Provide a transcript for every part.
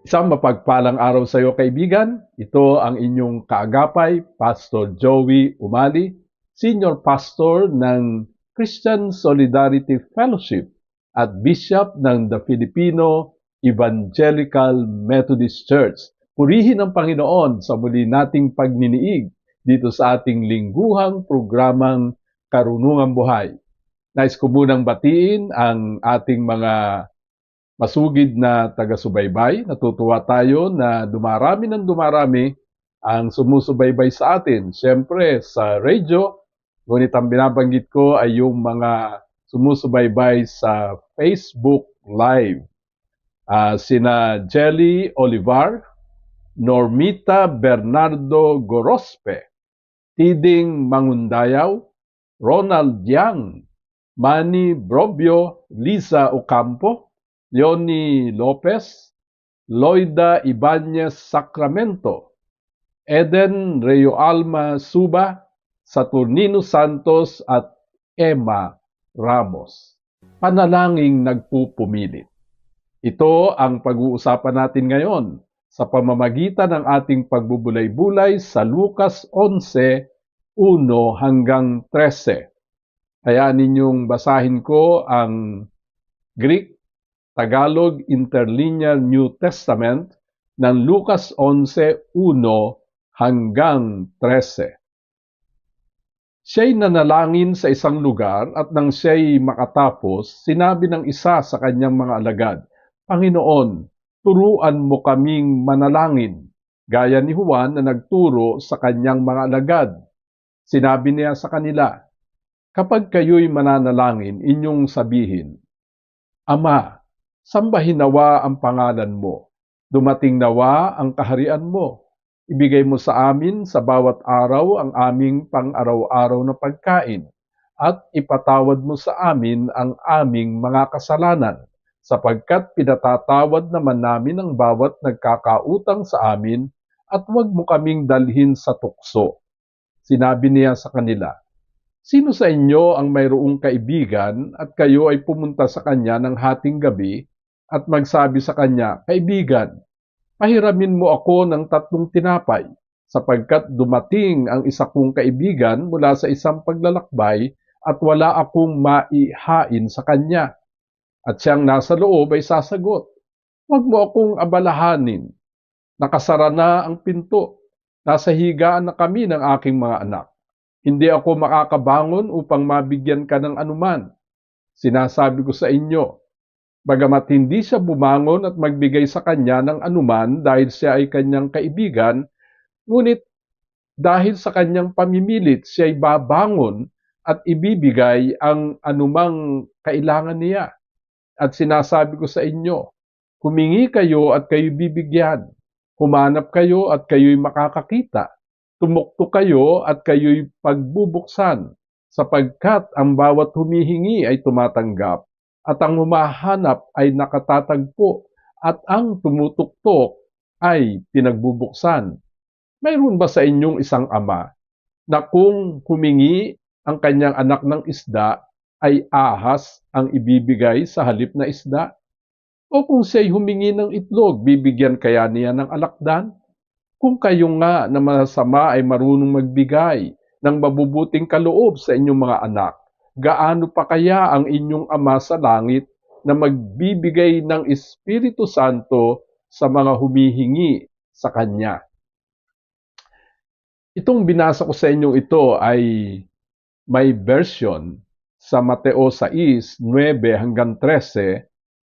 Isang mapagpalang araw sa iyo kaibigan. Ito ang inyong kaagapay, Pastor Joey Umali, Senior Pastor ng Christian Solidarity Fellowship at Bishop ng The Filipino Evangelical Methodist Church. Purihin ang Panginoon sa muli nating pagniniig dito sa ating lingguhang programang Karunungang Buhay. Nais ko munang batiin ang ating mga masugid na taga-subaybay. Natutuwa tayo na dumarami ng dumarami ang sumusubaybay sa atin. Siyempre sa radio, ngunit ang binabanggit ko ay yung mga sumusubaybay sa Facebook Live. Uh, sina Jelly Olivar, Normita Bernardo Gorospe, Tiding Mangundayaw, Ronald Yang, Manny Brobio, Lisa Ocampo, Leonie Lopez, Loida Ibanez Sacramento, Eden Reo Alma Suba, Saturnino Santos at Emma Ramos. Panalangin nagpupumilit. Ito ang pag-uusapan natin ngayon sa pamamagitan ng ating pagbubulay-bulay sa Lucas 11, 1 hanggang 13. Kaya ninyong basahin ko ang Greek Tagalog Interlinear New Testament ng Lucas 11, 1 hanggang 13. Siya'y nanalangin sa isang lugar at nang siya'y makatapos, sinabi ng isa sa kanyang mga alagad, Panginoon, turuan mo kaming manalangin, gaya ni Juan na nagturo sa kanyang mga alagad. Sinabi niya sa kanila, Kapag kayo'y mananalangin, inyong sabihin, Ama, sambahin nawa ang pangalan mo, dumating nawa ang kaharian mo, ibigay mo sa amin sa bawat araw ang aming pang-araw-araw na pagkain, at ipatawad mo sa amin ang aming mga kasalanan sapagkat pinatatawad naman namin ang bawat nagkakautang sa amin at huwag mo kaming dalhin sa tukso. Sinabi niya sa kanila, Sino sa inyo ang mayroong kaibigan at kayo ay pumunta sa kanya ng hating gabi at magsabi sa kanya, Kaibigan, pahiramin mo ako ng tatlong tinapay sapagkat dumating ang isa kong kaibigan mula sa isang paglalakbay at wala akong maihain sa kanya. At siyang nasa loob ay sasagot, Huwag mo akong abalahanin. Nakasara na ang pinto. Nasa higaan na kami ng aking mga anak. Hindi ako makakabangon upang mabigyan ka ng anuman. Sinasabi ko sa inyo, bagamat hindi siya bumangon at magbigay sa kanya ng anuman dahil siya ay kanyang kaibigan, ngunit dahil sa kanyang pamimilit siya ay babangon at ibibigay ang anumang kailangan niya. At sinasabi ko sa inyo, humingi kayo at kayo bibigyan. Humanap kayo at kayo'y makakakita. Tumukto kayo at kayo'y pagbubuksan, sapagkat ang bawat humihingi ay tumatanggap, at ang humahanap ay nakatatagpo, at ang tumutuktok ay pinagbubuksan. Mayroon ba sa inyong isang ama na kung humingi ang kanyang anak ng isda ay ahas ang ibibigay sa halip na isda? O kung siya'y humingi ng itlog, bibigyan kaya niya ng alakdan? Kung kayo nga na masama ay marunong magbigay ng mabubuting kaloob sa inyong mga anak, gaano pa kaya ang inyong Ama sa langit na magbibigay ng Espiritu Santo sa mga humihingi sa Kanya? Itong binasa ko sa inyong ito ay may version sa Mateo 6, 9 hanggang 13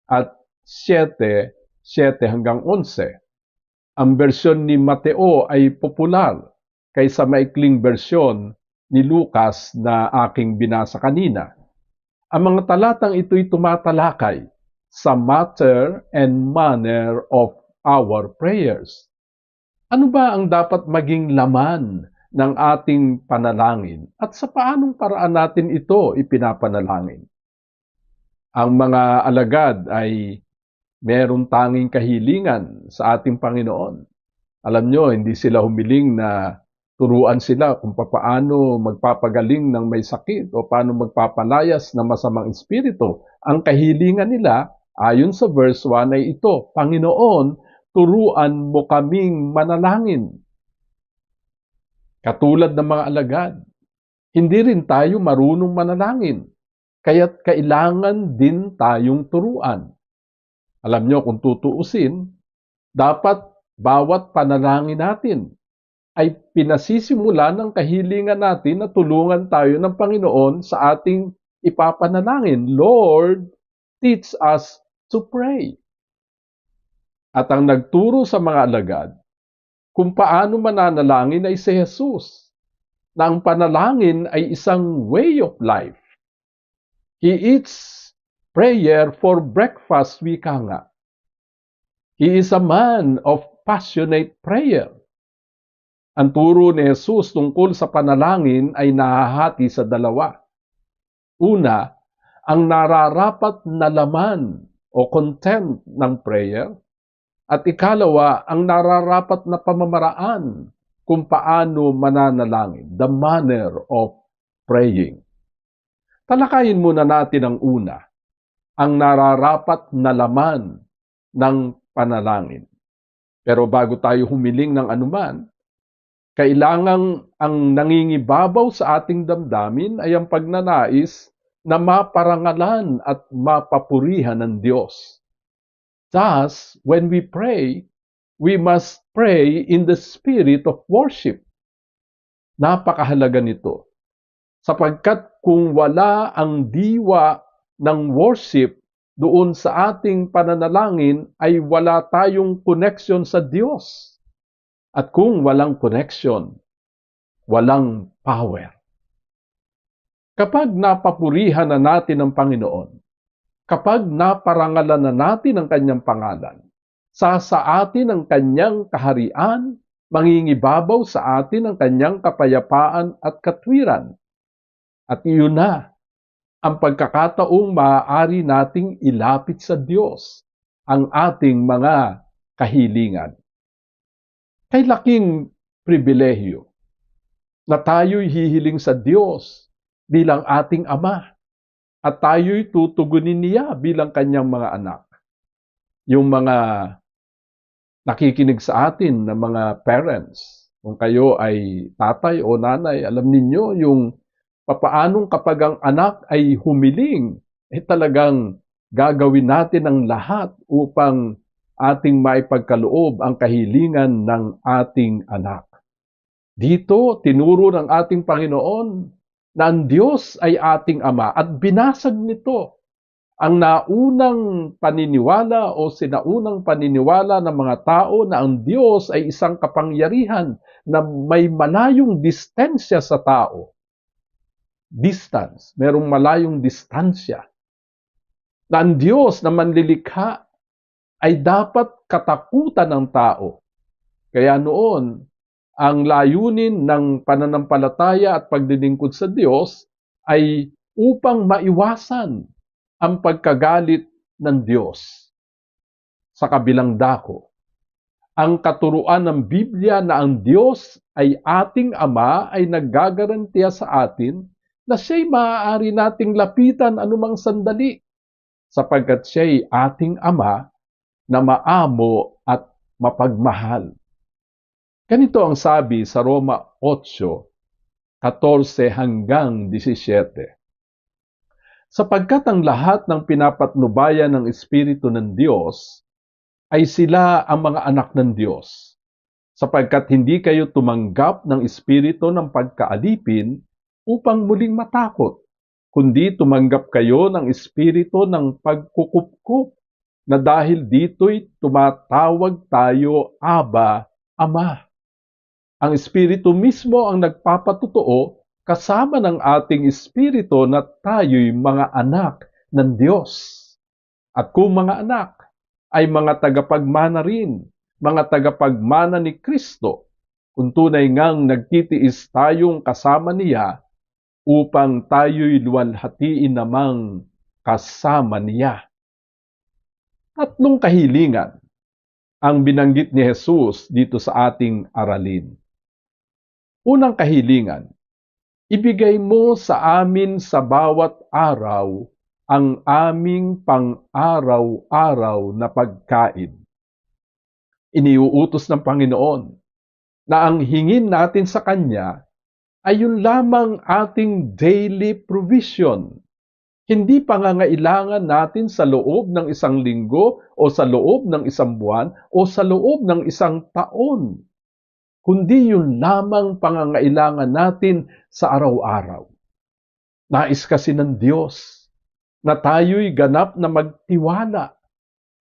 at 7, 7 hanggang 11 ang bersyon ni Mateo ay popular kaysa maikling bersyon ni Lucas na aking binasa kanina. Ang mga talatang ito'y tumatalakay sa matter and manner of our prayers. Ano ba ang dapat maging laman ng ating panalangin at sa paanong paraan natin ito ipinapanalangin? Ang mga alagad ay meron tanging kahilingan sa ating Panginoon. Alam nyo, hindi sila humiling na turuan sila kung paano magpapagaling ng may sakit o paano magpapalayas ng masamang espiritu. Ang kahilingan nila, ayon sa verse 1 ay ito, Panginoon, turuan mo kaming manalangin. Katulad ng mga alagad, hindi rin tayo marunong manalangin, kaya't kailangan din tayong turuan. Alam nyo, kung tutuusin, dapat bawat panalangin natin ay pinasisimula ng kahilingan natin na tulungan tayo ng Panginoon sa ating ipapanalangin. Lord, teach us to pray. At ang nagturo sa mga alagad kung paano mananalangin ay si Jesus, na ang panalangin ay isang way of life. He eats prayer for breakfast, wika nga. He is a man of passionate prayer. Ang turo ni Jesus tungkol sa panalangin ay nahahati sa dalawa. Una, ang nararapat na laman o content ng prayer. At ikalawa, ang nararapat na pamamaraan kung paano mananalangin, the manner of praying. Talakayin muna natin ang una, ang nararapat na laman ng panalangin. Pero bago tayo humiling ng anuman, kailangang ang nangingibabaw sa ating damdamin ay ang pagnanais na maparangalan at mapapurihan ng Diyos. Thus, when we pray, we must pray in the spirit of worship. Napakahalaga nito. Sapagkat kung wala ang diwa ng worship doon sa ating pananalangin ay wala tayong connection sa Diyos. At kung walang connection, walang power. Kapag napapurihan na natin ang Panginoon, kapag naparangalan na natin ang kanyang pangalan, sasaatin ang kanyang kaharian, mangingibabaw sa atin ang kanyang kapayapaan at katwiran. At iyon na ang pagkakataong maaari nating ilapit sa Diyos ang ating mga kahilingan kay laking pribilehyo na tayo'y hihiling sa Diyos bilang ating Ama at tayo'y tutugunin niya bilang kanyang mga anak. Yung mga nakikinig sa atin na mga parents, kung kayo ay tatay o nanay, alam ninyo yung papaanong kapag ang anak ay humiling, eh talagang gagawin natin ang lahat upang ating maipagkaloob ang kahilingan ng ating anak. Dito, tinuro ng ating Panginoon na ang Diyos ay ating Ama at binasag nito ang naunang paniniwala o sinaunang paniniwala ng mga tao na ang Diyos ay isang kapangyarihan na may malayong distensya sa tao. Distance, merong malayong distansya. Na ang Diyos na manlilikha ay dapat katakutan ng tao. Kaya noon, ang layunin ng pananampalataya at pagdilingkod sa Diyos ay upang maiwasan ang pagkagalit ng Diyos. Sa kabilang dako, ang katuruan ng Biblia na ang Diyos ay ating Ama ay naggagarantiya sa atin na siya'y maaari nating lapitan anumang sandali sapagkat siya'y ating Ama na maamo at mapagmahal. Ganito ang sabi sa Roma 8, 14 hanggang 17. Sapagkat ang lahat ng pinapatnubayan ng Espiritu ng Diyos ay sila ang mga anak ng Diyos. Sapagkat hindi kayo tumanggap ng Espiritu ng pagkaalipin upang muling matakot, kundi tumanggap kayo ng Espiritu ng pagkukupkup na dahil dito'y tumatawag tayo Aba, Ama. Ang Espiritu mismo ang nagpapatutuo kasama ng ating Espiritu na tayo'y mga anak ng Diyos. At kung mga anak, ay mga tagapagmana rin mga tagapagmana ni Kristo kung tunay ngang nagtitiis tayong kasama niya upang tayo'y luwalhatiin namang kasama niya. Tatlong kahilingan ang binanggit ni Jesus dito sa ating aralin. Unang kahilingan, ibigay mo sa amin sa bawat araw ang aming pang-araw-araw na pagkain. Iniuutos ng Panginoon na ang hingin natin sa Kanya ay yun lamang ating daily provision. Hindi pangangailangan natin sa loob ng isang linggo o sa loob ng isang buwan o sa loob ng isang taon. Kundi yun lamang pangangailangan natin sa araw-araw. Nais kasi ng Diyos na tayo'y ganap na magtiwala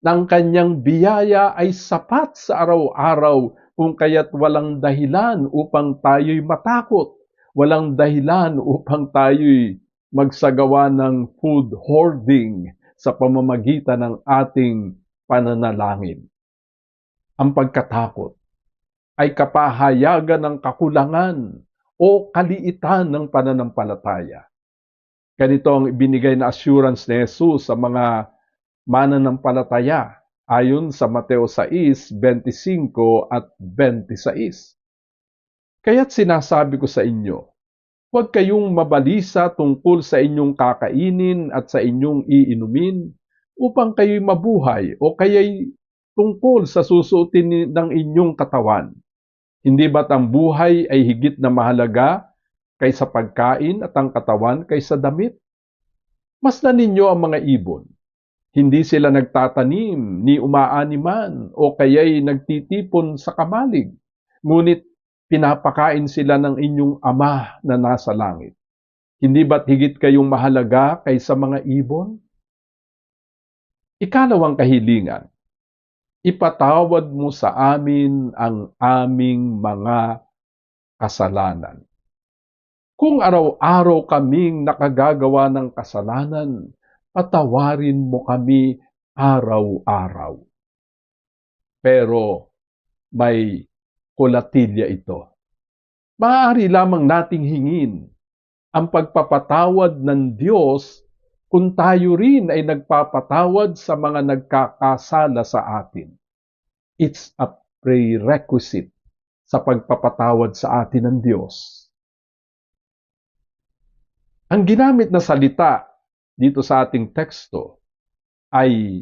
ng kanyang biyaya ay sapat sa araw-araw kung kaya't walang dahilan upang tayo'y matakot, walang dahilan upang tayo'y magsagawa ng food hoarding sa pamamagitan ng ating pananalangin. Ang pagkatakot ay kapahayagan ng kakulangan o kaliitan ng pananampalataya. Ganito ang ibinigay na assurance ni Jesus sa mga mananampalataya ayon sa Mateo 6, 25 at 26. Kaya't sinasabi ko sa inyo, huwag kayong mabalisa tungkol sa inyong kakainin at sa inyong iinumin upang kayo'y mabuhay o kaya'y tungkol sa susuotin ng inyong katawan. Hindi ba't ang buhay ay higit na mahalaga kaysa pagkain at ang katawan kaysa damit? Mas na ninyo ang mga ibon. Hindi sila nagtatanim ni umaaniman o kaya'y nagtitipon sa kamalig. Ngunit pinapakain sila ng inyong ama na nasa langit. Hindi ba't higit kayong mahalaga kaysa mga ibon? Ikalawang kahilingan, ipatawad mo sa amin ang aming mga kasalanan. Kung araw-araw kaming nakagagawa ng kasalanan, patawarin mo kami araw-araw. Pero may kulatilya ito. Maaari lamang nating hingin ang pagpapatawad ng Diyos kung tayo rin ay nagpapatawad sa mga nagkakasala sa atin. It's a prerequisite sa pagpapatawad sa atin ng Diyos. Ang ginamit na salita dito sa ating teksto ay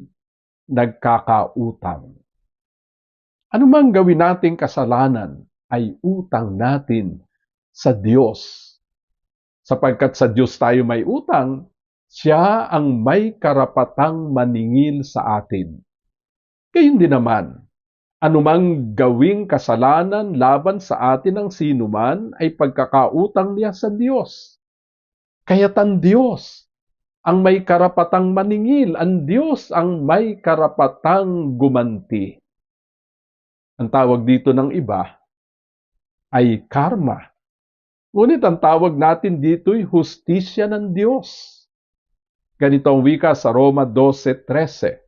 nagkakautang. Ano mang gawin nating kasalanan ay utang natin sa Diyos. Sapagkat sa Diyos tayo may utang, siya ang may karapatang maningil sa atin. Gayun din naman, anumang gawing kasalanan laban sa atin ng sinuman ay pagkakautang niya sa Diyos. Kaya't ang Diyos ang may karapatang maningil, ang Diyos ang may karapatang gumanti. Ang tawag dito ng iba ay karma. Ngunit ang tawag natin dito'y hustisya ng Diyos. Ganito ang wika sa Roma 12.13.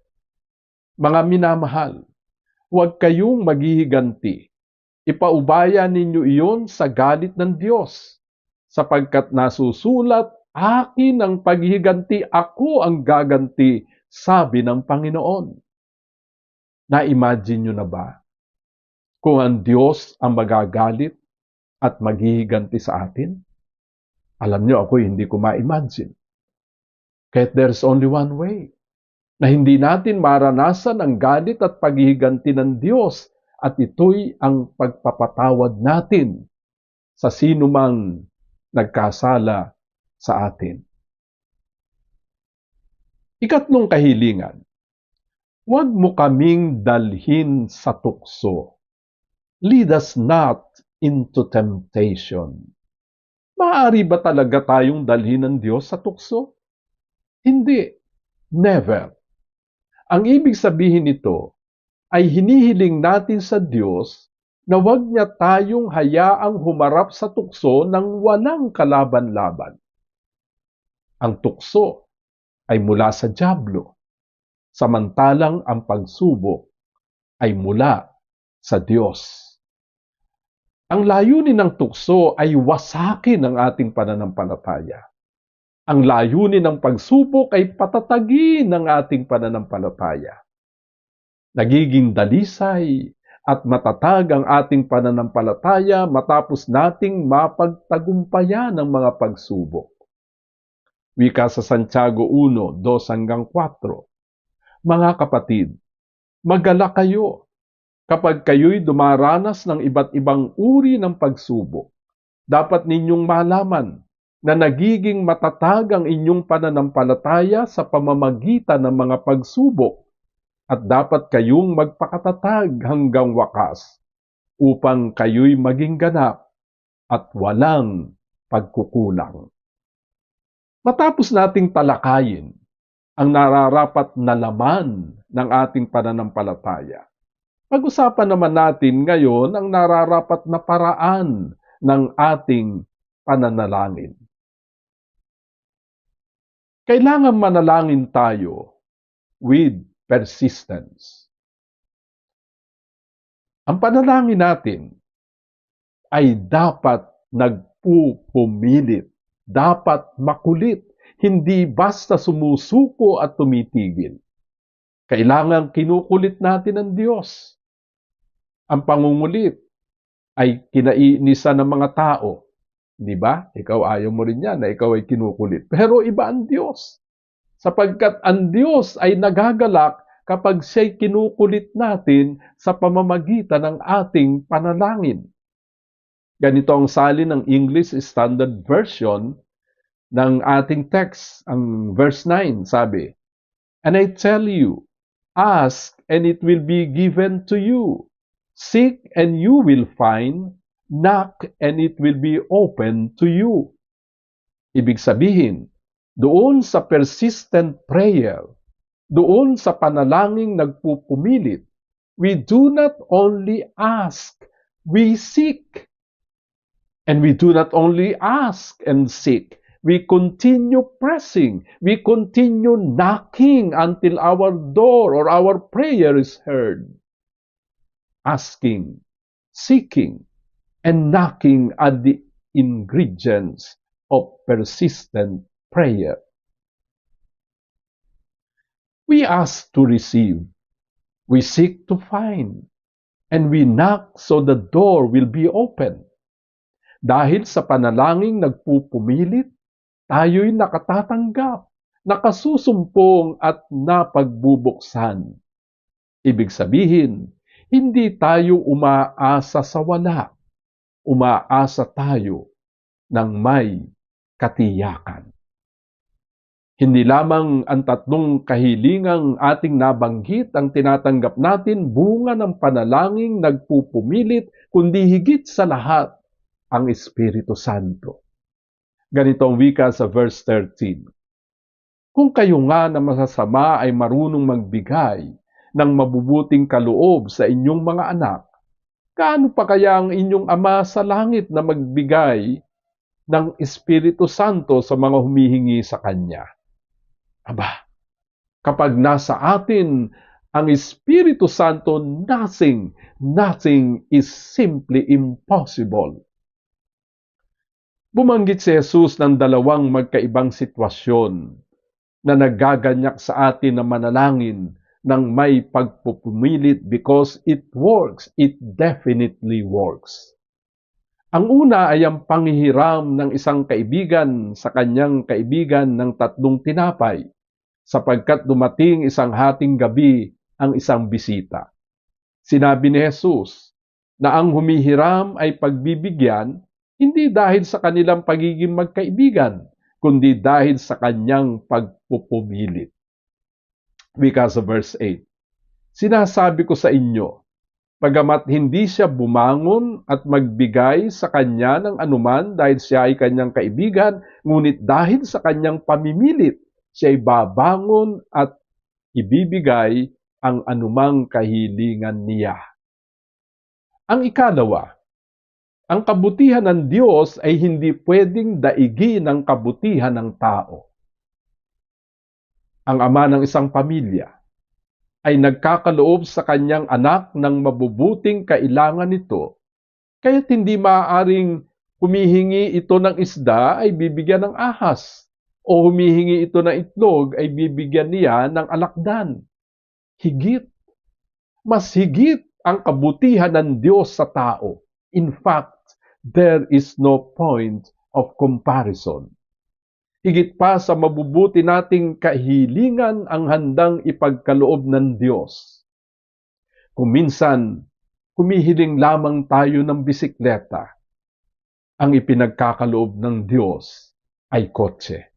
Mga minamahal, huwag kayong maghihiganti. Ipaubaya ninyo iyon sa galit ng Diyos sapagkat nasusulat, akin ang paghiganti, ako ang gaganti, sabi ng Panginoon. Na-imagine nyo na ba? Kung ang Diyos ang magagalit at maghihiganti sa atin? Alam nyo, ako hindi ko ma-imagine. Kahit there's only one way na hindi natin maranasan ang galit at paghihiganti ng Diyos at ito'y ang pagpapatawad natin sa sinumang nagkasala sa atin. Ikatlong kahilingan, huwag mo kaming dalhin sa tukso. Lead us not into temptation. Maaari ba talaga tayong dalhin ng Diyos sa tukso? Hindi. Never. Ang ibig sabihin nito ay hinihiling natin sa Diyos na huwag niya tayong hayaang humarap sa tukso ng walang kalaban-laban. Ang tukso ay mula sa Diablo, samantalang ang pagsubok ay mula sa Diyos. Ang layunin ng tukso ay wasakin ang ating pananampalataya. Ang layunin ng pagsubok ay patatagin ang ating pananampalataya. Nagiging dalisay at matatag ang ating pananampalataya matapos nating mapagtagumpayan ang mga pagsubok. Wika sa Santiago 1, 2 hanggang 4. Mga kapatid, magala kayo kapag kayo'y dumaranas ng iba't ibang uri ng pagsubok. Dapat ninyong malaman na nagiging matatag ang inyong pananampalataya sa pamamagitan ng mga pagsubok at dapat kayong magpakatatag hanggang wakas upang kayo'y maging ganap at walang pagkukulang. Matapos nating talakayin ang nararapat na laman ng ating pananampalataya, pag-usapan naman natin ngayon ang nararapat na paraan ng ating pananalangin. Kailangan manalangin tayo with persistence. Ang panalangin natin ay dapat nagpupumilit, dapat makulit, hindi basta sumusuko at tumitigil. Kailangan kinukulit natin ang Diyos. Ang pangungulit ay kinainisa ng mga tao. Di ba? Ikaw ayaw mo rin yan na ikaw ay kinukulit. Pero iba ang Diyos. Sapagkat ang Diyos ay nagagalak kapag siya'y kinukulit natin sa pamamagitan ng ating panalangin. Ganito ang salin ng English Standard Version ng ating text, ang verse 9, sabi, And I tell you, ask and it will be given to you. Seek and you will find, knock and it will be open to you. Ibig sabihin, doon sa persistent prayer, doon sa panalangin nagpupumilit, we do not only ask, we seek. And we do not only ask and seek, we continue pressing, we continue knocking until our door or our prayer is heard. Asking, seeking, and knocking are the ingredients of persistent prayer. We ask to receive, we seek to find, and we knock so the door will be open. Dahil sa panalangin nagpupumilit, tayo'y nakatatanggap, nakasusumpong at napagbubuksan. Ibig sabihin, hindi tayo umaasa sa wala. Umaasa tayo ng may katiyakan. Hindi lamang ang tatlong kahilingang ating nabanggit ang tinatanggap natin bunga ng panalangin nagpupumilit, kundi higit sa lahat ang Espiritu Santo. Ganito ang wika sa verse 13. Kung kayo nga na masasama ay marunong magbigay ng mabubuting kaloob sa inyong mga anak, kaano pa kaya ang inyong Ama sa langit na magbigay ng Espiritu Santo sa mga humihingi sa Kanya? Aba, kapag nasa atin ang Espiritu Santo, nothing, nothing is simply impossible. Bumanggit si Jesus ng dalawang magkaibang sitwasyon na nagaganyak sa atin na manalangin ng may pagpupumilit because it works. It definitely works. Ang una ay ang panghihiram ng isang kaibigan sa kanyang kaibigan ng tatlong tinapay sapagkat dumating isang hating gabi ang isang bisita. Sinabi ni Jesus na ang humihiram ay pagbibigyan hindi dahil sa kanilang pagiging magkaibigan, kundi dahil sa kanyang pagpupumilit. Wika sa verse 8. Sinasabi ko sa inyo, pagamat hindi siya bumangon at magbigay sa kanya ng anuman dahil siya ay kanyang kaibigan, ngunit dahil sa kanyang pamimilit, siya ay babangon at ibibigay ang anumang kahilingan niya. Ang ikalawa, ang kabutihan ng Diyos ay hindi pwedeng daigi ng kabutihan ng tao. Ang ama ng isang pamilya, ay nagkakaloob sa kanyang anak ng mabubuting kailangan nito, kaya't hindi maaaring humihingi ito ng isda ay bibigyan ng ahas, o humihingi ito ng itlog ay bibigyan niya ng alakdan. Higit, mas higit ang kabutihan ng Diyos sa tao. In fact, there is no point of comparison. Higit pa sa mabubuti nating kahilingan ang handang ipagkaloob ng Diyos. Kung minsan, humihiling lamang tayo ng bisikleta, ang ipinagkakaloob ng Diyos ay kotse.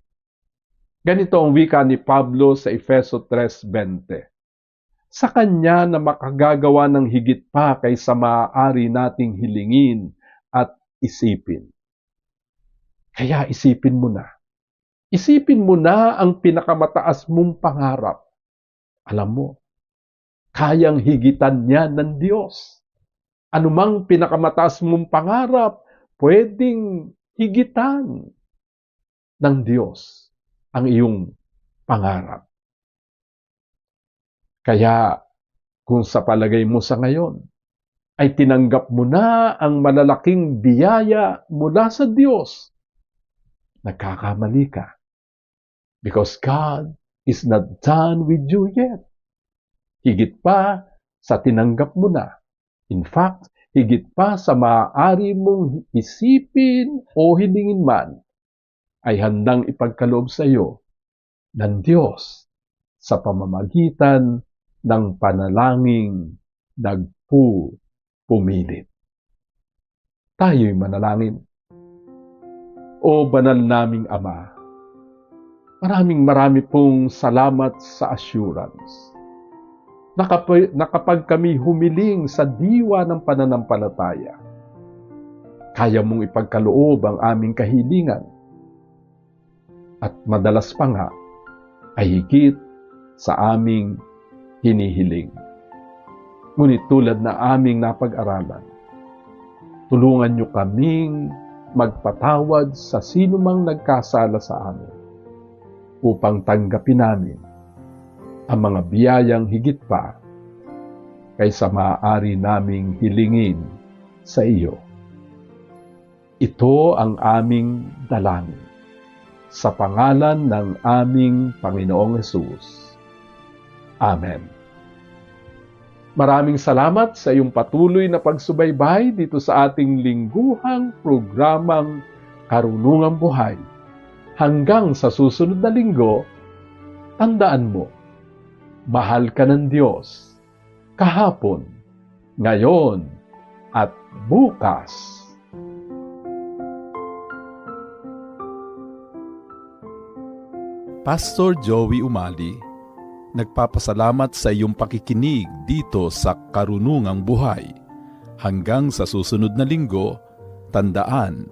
Ganito ang wika ni Pablo sa Efeso 3.20. Sa Kanya na makagagawa ng higit pa kaysa maaari nating hilingin at isipin. Kaya isipin mo na. Isipin mo na ang pinakamataas mong pangarap. Alam mo, kayang higitan niya ng Diyos. Anumang pinakamataas mong pangarap, pwedeng higitan ng Diyos ang iyong pangarap. Kaya kung sa palagay mo sa ngayon, ay tinanggap mo na ang malalaking biyaya mula sa Diyos, nagkakamali ka. Because God is not done with you yet. Higit pa sa tinanggap mo na. In fact, higit pa sa maaari mong isipin o hilingin man, ay handang ipagkaloob sa iyo ng Diyos sa pamamagitan ng panalangin nagpu pumilit. Tayo'y manalangin. O banal naming Ama, maraming marami pong salamat sa assurance. Na kapag kami humiling sa diwa ng pananampalataya, kaya mong ipagkaloob ang aming kahilingan. At madalas pa nga, ay higit sa aming hinihiling. Ngunit tulad na aming napag-aralan, tulungan niyo kaming magpatawad sa sino mang nagkasala sa amin upang tanggapin namin ang mga biyayang higit pa kaysa maaari naming hilingin sa iyo. Ito ang aming dalangin sa pangalan ng aming Panginoong Yesus. Amen. Maraming salamat sa iyong patuloy na pagsubaybay dito sa ating lingguhang programang Karunungang Buhay. Hanggang sa susunod na linggo, tandaan mo, mahal ka ng Diyos kahapon, ngayon, at bukas. Pastor Joey Umali, nagpapasalamat sa iyong pakikinig dito sa Karunungang Buhay. Hanggang sa susunod na linggo, tandaan,